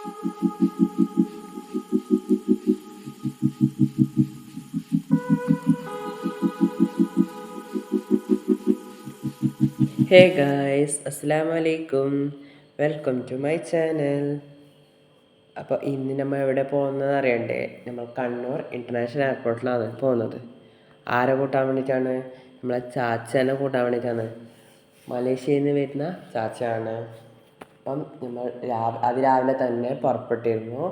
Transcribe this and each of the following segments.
Hey guys അസ്സാം വലൈക്കും welcome to my channel അപ്പോൾ ഇന്ന് നമ്മൾ എവിടെ പോകുന്നത് അറിയണ്ടേ? നമ്മൾ കണ്ണൂർ ഇന്റർനാഷണൽ എയർപോർട്ടിലാണ് പോകുന്നത്. ആരെ കൂട്ടാൻ വേണ്ടിയിട്ടാണ്? നമ്മളെ ചാച്ചനെ കൂട്ടാൻ വേണ്ടിയിട്ടാണ്. മലേഷ്യയിൽ നിന്ന് വരുന്ന ചാച്ചയാണ്. അപ്പം നമ്മൾ രാവിലെ അതിരാവിലെ തന്നെ പുറപ്പെട്ടിരുന്നു.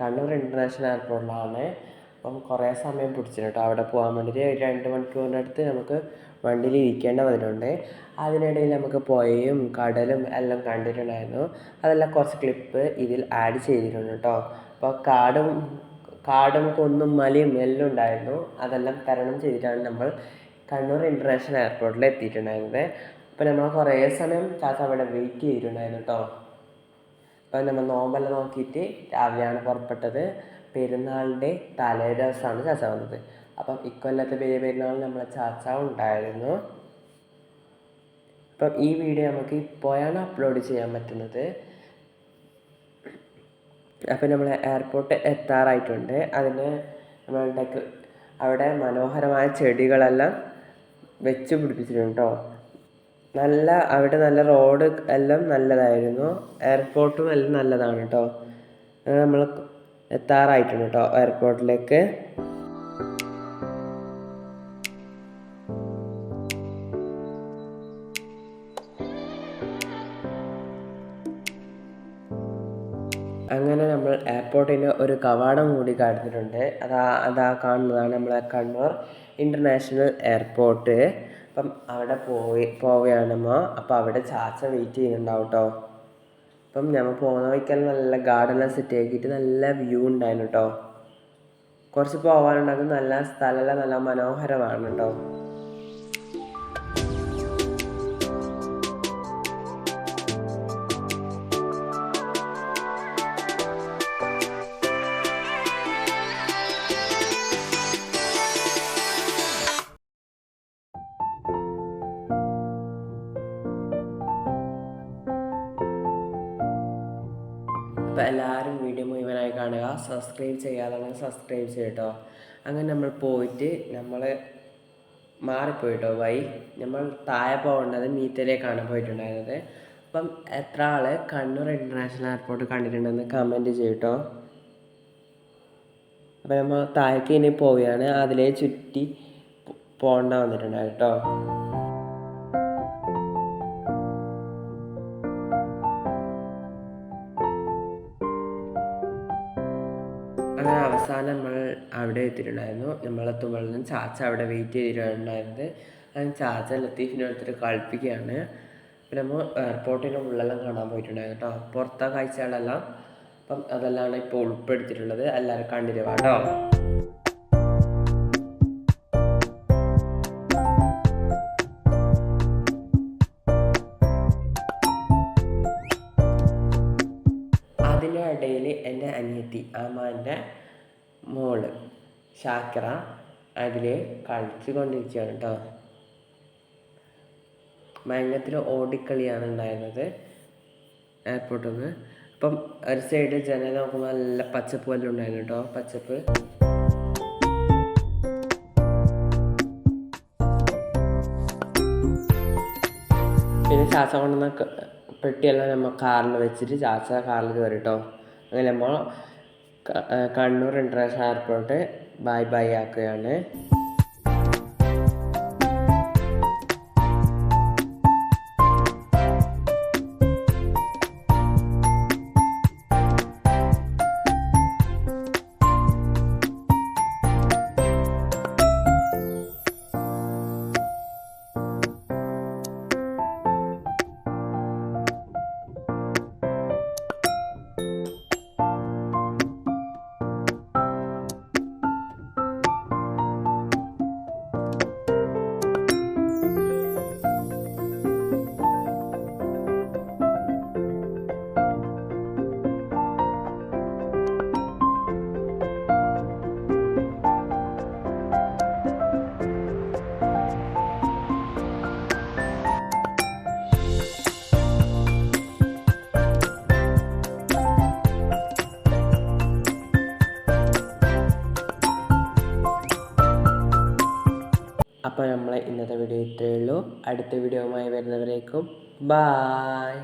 കണ്ണൂർ ഇന്റർനാഷണൽ എയർപോർട്ടിലാണ് അപ്പം കുറേ സമയം പിടിച്ചിരുന്നു കേട്ടോ അവിടെ പോകാൻ വേണ്ടിയിട്ട്. ഒരു രണ്ട് മണിക്കൂറിന്റെ അടുത്ത് നമുക്ക് വണ്ടിയിൽ ഇരിക്കേണ്ട വന്നിട്ടുണ്ട്. അതിനിടയിൽ നമുക്ക് പുഴയും കടലും എല്ലാം കണ്ടിട്ടുണ്ടായിരുന്നു. അതെല്ലാം കുറച്ച് ക്ലിപ്പ് ഇതിൽ ആഡ് ചെയ്തിട്ടുണ്ട് കേട്ടോ. അപ്പോൾ കാടും കാടും കുന്നും മലയും എല്ലാം ഉണ്ടായിരുന്നു. അതെല്ലാം തരണം ചെയ്തിട്ടാണ് നമ്മൾ കണ്ണൂർ ഇന്റർനാഷണൽ എയർപോർട്ടിൽ എത്തിയിട്ടുണ്ടായിരുന്നത്. അപ്പോൾ നമ്മൾ കുറേ സമയം ചാച്ച അവിടെ വെയിറ്റ് ചെയ്തിട്ടുണ്ടായിരുന്നു കേട്ടോ അപ്പം നമ്മൾ നോമ്പെല്ലാം നോക്കിയിട്ട് രാവിലെയാണ് പുറപ്പെട്ടത്. പെരുന്നാളിന്റെ തലേ ദിവസമാണ് ചാച്ച വന്നത്. അപ്പം ഇക്കൊല്ലത്തെ വലിയ പെരുന്നാൾ നമ്മളെ ചാച്ച ഉണ്ടായിരുന്നു. അപ്പം ഈ വീഡിയോ നമുക്ക് ഇപ്പോഴാണ് അപ്ലോഡ് ചെയ്യാൻ പറ്റുന്നത്. അപ്പം നമ്മൾ എയർപോർട്ട് എത്താറായിട്ടുണ്ട്. അതിന് നമ്മളുടെ അവിടെ മനോഹരമായ ചെടികളെല്ലാം വെച്ച് പിടിപ്പിച്ചിട്ടുണ്ട് കേട്ടോ നല്ല അവിടെ നല്ല റോഡ് എല്ലാം നല്ലതായിരുന്നു. എയർപോർട്ടും എല്ലാം നല്ലതാണ് കേട്ടോ നമ്മൾ എത്താറായിട്ടുണ്ട് കേട്ടോ എയർപോർട്ടിലേക്ക് അങ്ങനെ നമ്മൾ എയർപോർട്ടിൽ ഒരു കവാടം കൂടി കാണിച്ചിട്ടുണ്ട്. അതാ അതാ കാണുന്നതാണ് നമ്മളെ കണ്ണൂർ ഇന്റർനാഷണൽ എയർപോർട്ട്. അപ്പം അവിടെ പോയി പോവുകയാണ് നമ്മ അപ്പം അവിടെ ചാച്ച വെയിറ്റ് ചെയ്യുന്നുണ്ടാവും കേട്ടോ അപ്പം ഞമ്മ പോകുന്ന വഴിക്കാൻ നല്ല ഗാർഡനെല്ലാം സെറ്റ് ആക്കിയിട്ട് നല്ല വ്യൂ ഉണ്ടായിരുന്നു കേട്ടോ കുറച്ച് പോകാനുണ്ടാകും നല്ല സ്ഥലമെല്ലാം നല്ല മനോഹരമാണ് കേട്ടോ എല്ലാവരും വീഡിയോ മുഴുവനായി കാണുക. സബ്സ്ക്രൈബ് ചെയ്യാതാണെങ്കിൽ സബ്സ്ക്രൈബ് ചെയ്യട്ടോ. അങ്ങനെ നമ്മൾ പോയിട്ട് നമ്മൾ മാറിപ്പോയിട്ടോ. വൈ നമ്മൾ താഴെ പോകേണ്ടത് മീറ്റയിലേക്കാണ് പോയിട്ടുണ്ടായിരുന്നത്. അപ്പം എത്ര ആൾ കണ്ണൂർ ഇന്റർനാഷണൽ എയർപോർട്ട് കണ്ടിട്ടുണ്ടെന്ന് കമന്റ് ചെയ്യട്ടോ. അപ്പം നമ്മൾ താഴേക്ക് ഇനി പോവുകയാണ്. അതിലേ ചുറ്റി പോകേണ്ട വന്നിട്ടുണ്ടായിരുന്നു അങ്ങനെ അവസാനം നമ്മൾ അവിടെ എത്തിയിട്ടുണ്ടായിരുന്നു. നമ്മളെത്തുമ്പോൾ ചാച്ച അവിടെ വെയിറ്റ് ചെയ്തിട്ടുണ്ടായിരുന്നത്. അങ്ങനെ ചാച്ച ലത്തീഫിനെ എടുത്തിട്ട് കളിപ്പിക്കുകയാണ്. പിന്നെ നമ്മൾ എയർപോർട്ടിന്റെ ഉള്ളെല്ലാം കാണാൻ പോയിട്ടുണ്ടായിരുന്നു കേട്ടോ. പുറത്തെ കാഴ്ചകളെല്ലാം അപ്പം അതെല്ലാം ഇപ്പോൾ ഉൾപ്പെടുത്തിയിട്ടുള്ളത്. എല്ലാവരും കണ്ടിട്ട് കേട്ടോ എന്റെ അനിയത്തി അമ്മാന്റെ മോൾ ഷാക്കിറ അതിൽ കളിച്ചു കൊണ്ടിരിക്കുകയാണ് കേട്ടോ ഭയങ്കരത്തിൽ ഓടിക്കളിയാണ് ഉണ്ടായിരുന്നത് എയർപോർട്ടിൽ നിന്ന് അപ്പം ഒരു സൈഡ് ജനൽ നോക്കുമ്പോൾ നല്ല പച്ചപ്പ് വല്ലതും ഉണ്ടായിരുന്നു കേട്ടോ പച്ചപ്പ്. പിന്നെ ചാച്ച കൊണ്ടുവന്ന പെട്ടിയെല്ലാം നമ്മൾ കാറിൽ വെച്ചിട്ട് ചാച്ച കാറിൽ കയറി കേട്ടോ അങ്ങനെ Kannur international airport bye bye ആക്കുകയാണ്. അപ്പോൾ നമ്മളെ ഇന്നത്തെ വീഡിയോ ഇത്രയേ ഉള്ളൂ. അടുത്ത വീഡിയോവുമായി വരുന്നവരേക്കും ബായ്